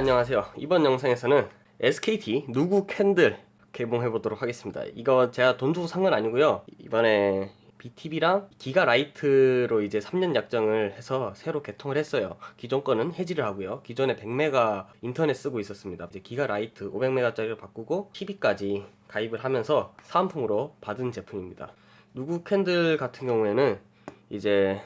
안녕하세요. 이번 영상에서는 SKT 누구 캔들 개봉해 보도록 하겠습니다. 이거 제가 돈 주고 산 건 아니고요. 이번에 BTV랑 기가 라이트로 이제 3년 약정을 해서 새로 개통을 했어요. 기존 거는 해지를 하고요. 기존에 100메가 인터넷 쓰고 있었습니다. 이제 기가 라이트 500메가짜리로 바꾸고 TV까지 가입을 하면서 사은품으로 받은 제품입니다. 누구 캔들 같은 경우에는 이제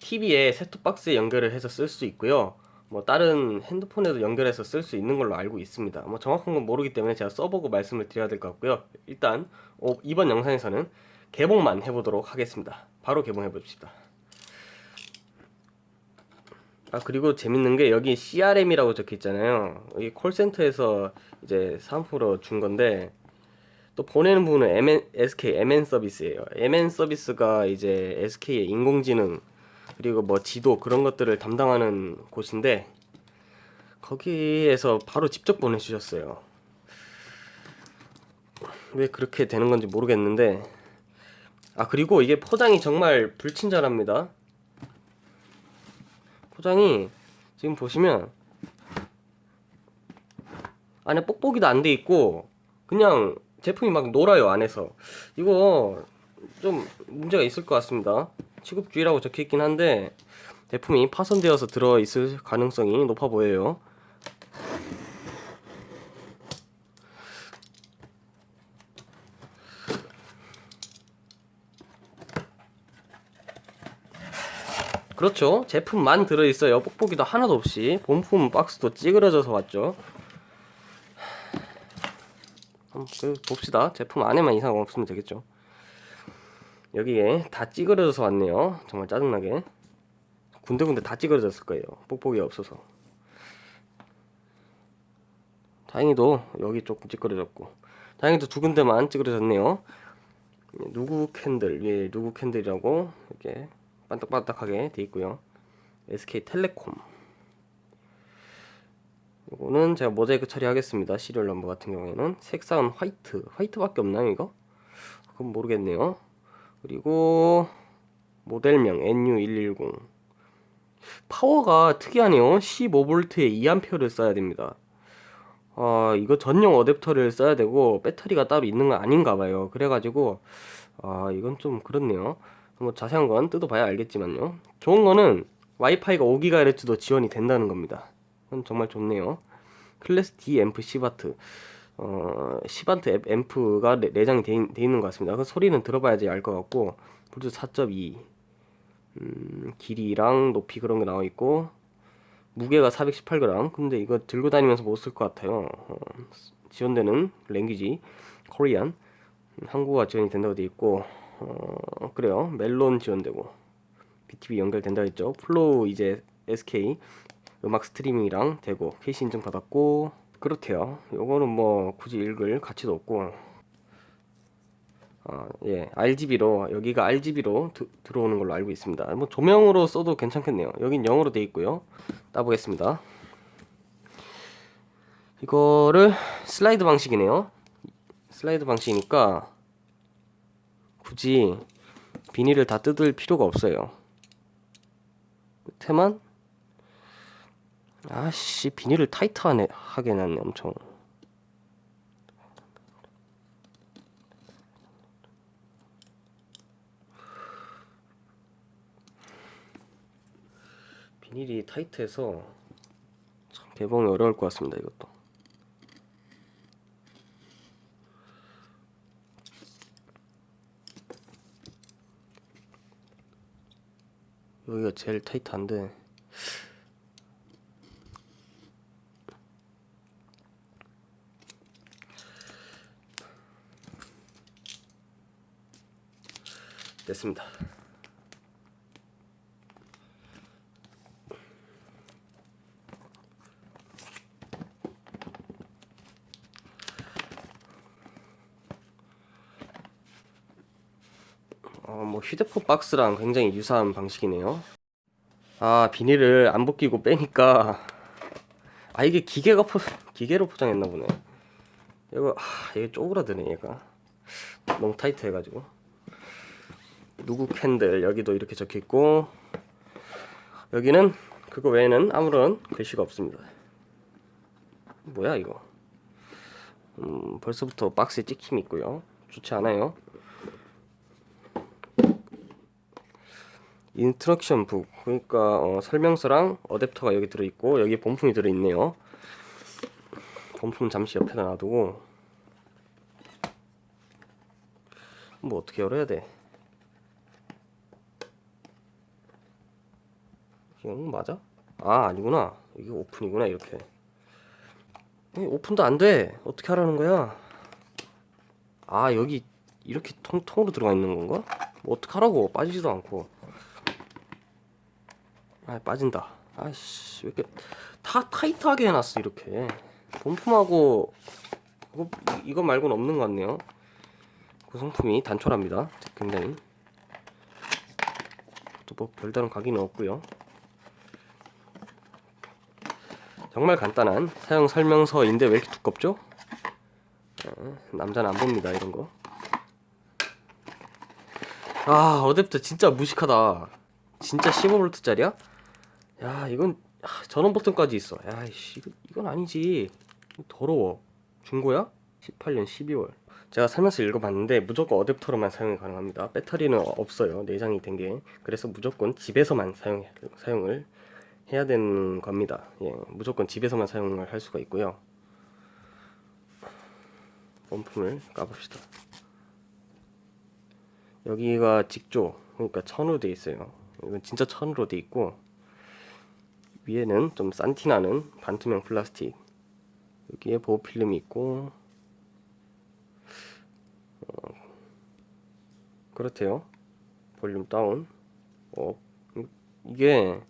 TV에 셋톱박스에 연결을 해서 쓸 수 있고요. 뭐 다른 핸드폰에도 연결해서 쓸 수 있는 걸로 알고 있습니다. 뭐 정확한 건 모르기 때문에 제가 써보고 말씀을 드려야 될 것 같고요. 일단 어, 이번 영상에서는 개봉만 해보도록 하겠습니다. 바로 개봉해 봅시다. 아 그리고 재밌는 게 여기 CRM이라고 적혀 있잖아요. 여기 콜센터에서 이제 사은품으로 준 건데 또 보내는 부분은 MN, SK MN 서비스예요. MN 서비스가 이제 SK의 인공지능 그리고 뭐 지도 그런 것들을 담당하는 곳인데 거기에서 바로 직접 보내주셨어요. 왜 그렇게 되는 건지 모르겠는데 아 그리고 이게 포장이 정말 불친절합니다. 포장이 지금 보시면 안에 뽁뽁이도 안 돼 있고 그냥 제품이 막 놀아요 안에서 이거 좀 문제가 있을 것 같습니다. 취급주의라고 적혀 있긴 한데 제품이 파손되어서 들어 있을 가능성이 높아 보여요. 그렇죠. 제품만 들어 있어요. 뽁뽁이도 하나도 없이 본품 박스도 찌그러져서 왔죠. 한번 그 봅시다. 제품 안에만 이상 없으면 되겠죠. 여기에 다 찌그러져서 왔네요. 정말 짜증나게. 군데군데 다 찌그러졌을 거예요. 뽁뽁이 없어서. 다행히도 여기 조금 찌그러졌고 다행히도 두 군데만 찌그러졌네요. 누구 캔들 위에 누구 캔들이라고 이렇게 반딱반딱하게 돼 있고요. SK텔레콤 이거는 제가 모자이크 처리하겠습니다. 시리얼 넘버 같은 경우에는 색상은 화이트 화이트밖에 없나요 이거? 그건 모르겠네요. 그리고 모델명 NU110 파워가 특이하네요. 15V에 2A를 써야 됩니다. 아 이거 전용 어댑터를 써야 되고 배터리가 따로 있는 건 아닌가 봐요. 그래가지고 아 이건 좀 그렇네요. 뭐 자세한 건 뜯어봐야 알겠지만요. 좋은 거는 와이파이가 5GHz도 지원이 된다는 겁니다. 그건 정말 좋네요. 클래스 D 앰프 C바트 어, 10W 앰프가 내, 내장이 돼, 있, 돼 있는 것 같습니다. 그 소리는 들어봐야지 알 것 같고 블루투스 4.2 음, 길이랑 높이 그런 게 나와 있고 무게가 418g 근데 이거 들고 다니면서 못 쓸 것 같아요. 어, 지원되는 랭귀지 코리안 한국어가 지원이 된다고 돼 있고 어, 그래요. 멜론 지원되고 BTV 연결된다 했죠. 플로우 이제 SK 음악 스트리밍이랑 되고 캐시 인증 받았고 그렇대요. 요거는 뭐 굳이 읽을 가치도 없고 아, 예, RGB로 여기가 RGB로 드, 들어오는 걸로 알고 있습니다. 뭐 조명으로 써도 괜찮겠네요. 여긴 0으로 돼 있고요. 따보겠습니다. 이거를 슬라이드 방식이네요. 슬라이드 방식이니까 굳이 비닐을 다 뜯을 필요가 없어요. 끝에만 아씨 비닐을 타이트하게 해놨네 엄청. 비닐이 타이트해서 참 개봉이 어려울 것 같습니다 이것도. 여기가 제일 타이트한데 됐습니다. 어, 뭐 휴대폰 박스랑 굉장히 유사한 방식이네요. 아, 비닐을 안 벗기고 빼니까 아, 이게 기계가 포 기계로 포장했나 보네. 이거 아, 이게 쪼그라드네, 얘가. 너무 타이트 해 가지고. 누구 캔들 여기도 이렇게 적혀 있고 여기는 그거 외에는 아무런 글씨가 없습니다. 뭐야 이거? 음, 벌써부터 박스에 찍힘이 있고요. 좋지 않아요. 인스트럭션 북 그러니까 어, 설명서랑 어댑터가 여기 들어 있고 여기 본품이 들어 있네요. 본품 잠시 옆에다 놔두고 뭐 어떻게 열어야 돼? 이건 맞아? 아 아니구나. 이게 오픈이구나 이렇게. 이 오픈도 안 돼. 어떻게 하라는 거야? 아 여기 이렇게 통통으로 들어가 있는 건가? 뭐 어떻게 하라고? 빠지지도 않고. 아 빠진다. 아이씨 왜 이렇게 다 타이트하게 해놨어 이렇게. 본품하고 이거, 이거 말고는 없는 것 같네요. 구성품이 단촐합니다. 굉장히. 또 뭐 별다른 각인은 없고요. 정말 간단한 사용 설명서인데 왜 이렇게 두껍죠? 어, 남자는 안 봅니다 이런 거. 아 어댑터 진짜 무식하다. 진짜 15V짜리야? 야 이건 아, 전원 버튼까지 있어. 야이씨 이건 아니지. 더러워. 중고야? 18년 12월. 제가 살면서 읽어봤는데 무조건 어댑터로만 사용이 가능합니다. 배터리는 없어요. 내장이 된 게. 그래서 무조건 집에서만 사용 사용을 해야 되는 겁니다. 예, 무조건 집에서만 사용을 할 수가 있고요. 본품을 까봅시다. 여기가 직조, 그러니까 천으로 돼 있어요. 이건 진짜 천으로 돼 있고 위에는 좀 산티나는 반투명 플라스틱. 여기에 보호 필름이 있고 어, 그렇대요. 볼륨 다운. 어, 이게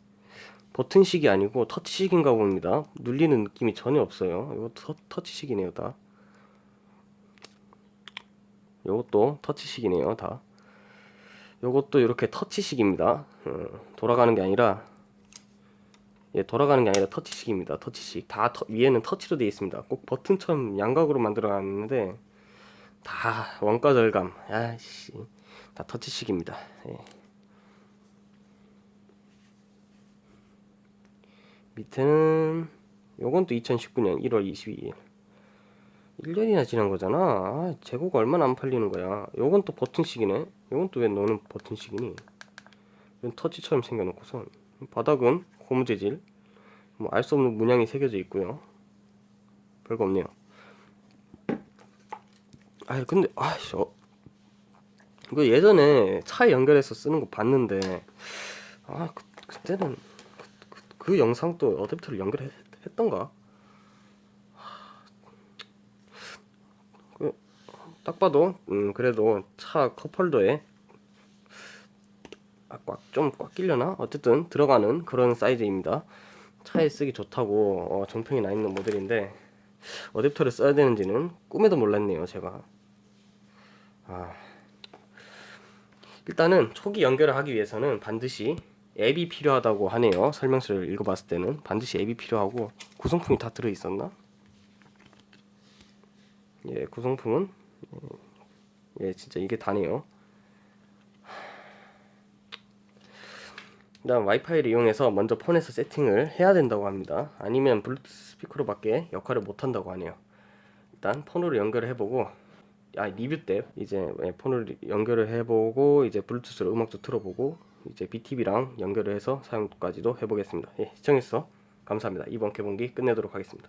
버튼식이 아니고 터치식인가 봅니다. 눌리는 느낌이 전혀 없어요. 이거 터, 터치식이네요, 다. 요것도 터치식이네요, 다. 요것도 이렇게 터치식입니다. 음, 돌아가는 게 아니라 예, 돌아가는 게 아니라 터치식입니다. 터치식. 다 터, 위에는 터치로 되어 있습니다. 꼭 버튼처럼 양각으로 만들어 놨는데 다 원가 절감. 야씨. 다 터치식입니다. 예. 밑에는 요건 또 2019년 1월 22일. 1년이나 지난 거잖아. 아, 재고가 얼마나 안 팔리는 거야. 요건 또 버튼식이네. 요건 또 왜 너는 버튼식이니? 이건 터치처럼 생겨놓고선. 바닥은 고무 재질. 뭐 알 수 없는 문양이 새겨져 있고요. 별거 없네요. 아 근데 아씨 어, 이거 예전에 차에 연결해서 쓰는 거 봤는데 아 그, 그때는 그 영상도 어댑터를 연결했던가? 그, 딱 봐도 음 그래도 차 컵홀더에 아, 꽉좀 꽉 끼려나? 어쨌든 들어가는 그런 사이즈입니다. 차에 쓰기 좋다고 어, 정평이 나 있는 모델인데 어댑터를 써야 되는지는 꿈에도 몰랐네요 제가. 아 일단은 초기 연결을 하기 위해서는 반드시 앱이 필요하다고 하네요. 설명서를 읽어봤을 때는 반드시 앱이 필요하고 구성품이 다 들어 있었나? 예, 구성품은 예, 진짜 이게 다네요. 그다음 와이파이를 이용해서 먼저 폰에서 세팅을 해야 된다고 합니다. 아니면 블루투스 스피커로밖에 역할을 못 한다고 하네요. 일단 폰으로 연결을 해보고 아 리뷰 때 이제 예, 폰을 연결을 해보고 이제 블루투스로 음악도 틀어보고 이제 BTV랑 연결을 해서 사용까지도 해보겠습니다. 예, 시청해주셔서 감사합니다. 이번 개봉기 끝내도록 하겠습니다.